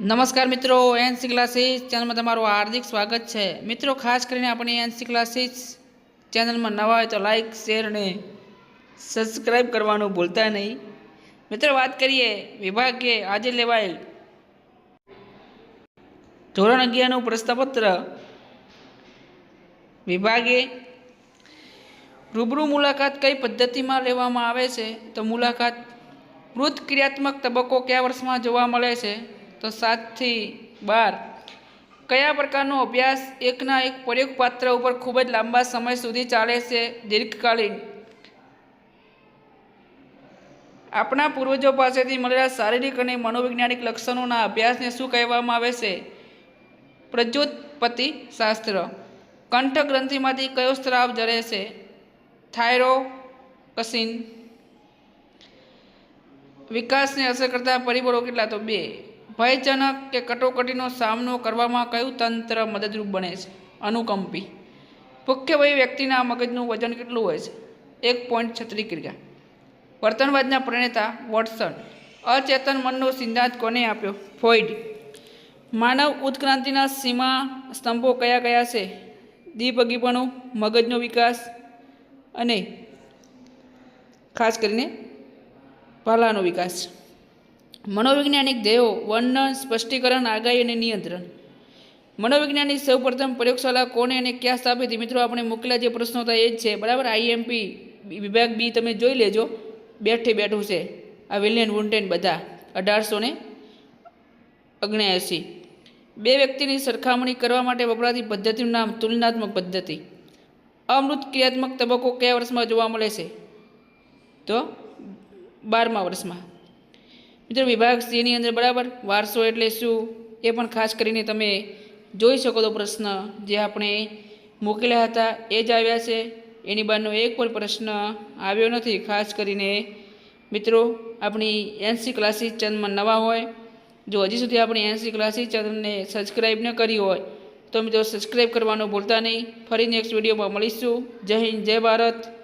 નમસ્કાર મિત્રો, NC classes ચેનલમાં તમારું હાર્દિક સ્વાગત છે. મિત્રો, ખાસ કરીને આપણી એનસી ક્લાસીસ ચેનલમાં નવા હોય તો લાઇક શેર અને સબસ્ક્રાઈબ કરવાનું ભૂલતા નહીં. મિત્રો, વાત કરીએ વિભાગે આજે લેવાયેલ ધોરણ અગિયારનું પ્રશ્નપત્ર. વિભાગે રૂબરૂ મુલાકાત કઈ પદ્ધતિમાં લેવામાં આવે છે? તો મુલાકાત મૃત ક્રિયાત્મક તબક્કો કયા વર્ષમાં જોવા મળે છે? તો સાતથી બાર. કયા પ્રકારનો અભ્યાસ એકના એક પ્રયોગ પાત્ર ઉપર ખૂબ જ લાંબા સમય સુધી ચાલે છે દીર્ઘકાલીન? આપણા પૂર્વજો પાસેથી મળેલા શારીરિક અને મનોવૈજ્ઞાનિક લક્ષણોના અભ્યાસને શું કહેવામાં આવે છે? પ્રજોત્પત્તિ શાસ્ત્ર. કંઠ ગ્રંથિમાંથી કયો સ્ત્રાવ જરે છે? થાઇરોકસિન. વિકાસને અસર કરતા પરિબળો કેટલા? તો બે. ભયજનક કે કટોકટીનો સામનો કરવામાં કયું તંત્ર મદદરૂપ બને છે? અનુકંપી. મુખ્ય વય વ્યક્તિના મગજનું વજન કેટલું હોય છે? એક પોઈન્ટ છત્રી ક્રિયા. વર્તનવાદના પ્રણેતા વોટસન. અચેતન મનનો સિદ્ધાંત કોને આપ્યો? ફોઇડ માનવ ઉત્ક્રાંતિના સીમા સ્તંભો કયા કયા છે? દીપગીપણું મગજનો વિકાસ અને ખાસ કરીને ભાલાનો વિકાસ. મનોવૈજ્ઞાનિક ધ્યેયો, વર્ણન, સ્પષ્ટીકરણ, આગાહી અને નિયંત્રણ. મનોવૈજ્ઞાનિક સૌપ્રથમ પ્રયોગશાળા કોને અને ક્યાં સ્થાપિત મિત્રો, આપણે મૂકેલા જે પ્રશ્નો હતા એ જ છે. બરાબર? આઈએમપી વિભાગ બી તમે જોઈ લેજો. બેઠે બેઠું છે. આ વિલિયન વુન્ટેન બધા. અઢારસો ને ઓગણ્યાએંસી બે વ્યક્તિની સરખામણી કરવા માટે વપરાતી પદ્ધતિનું નામ તુલનાત્મક પદ્ધતિ. અમૃત ક્રિયાત્મક તબક્કો કયા વર્ષમાં જોવા મળે છે? તો બારમા વર્ષમાં. મિત્રો, વિભાગ સીની અંદર બરાબર વારસો એટલે શું? એ પણ ખાસ કરીને તમે જોઈ શકો તો પ્રશ્ન જે આપણે મૂકેલા હતા એ જ આવ્યા છે. એની બહારનો એક પણ પ્રશ્ન આવ્યો નથી, ખાસ કરીને મિત્રો, આપણી એનસી ક્લાસીસ ચેનલમાં નવા હોય. જો હજી સુધી આપણી એનસી ક્લાસીસ ચેનલને સબસ્ક્રાઈબ ન કરી હોય, તો મિત્રો સબસ્ક્રાઈબ કરવાનું ભૂલતા નહીં. ફરી નેક્સ્ટ વિડીયોમાં મળીશું. જય હિન્દ, જય ભારત.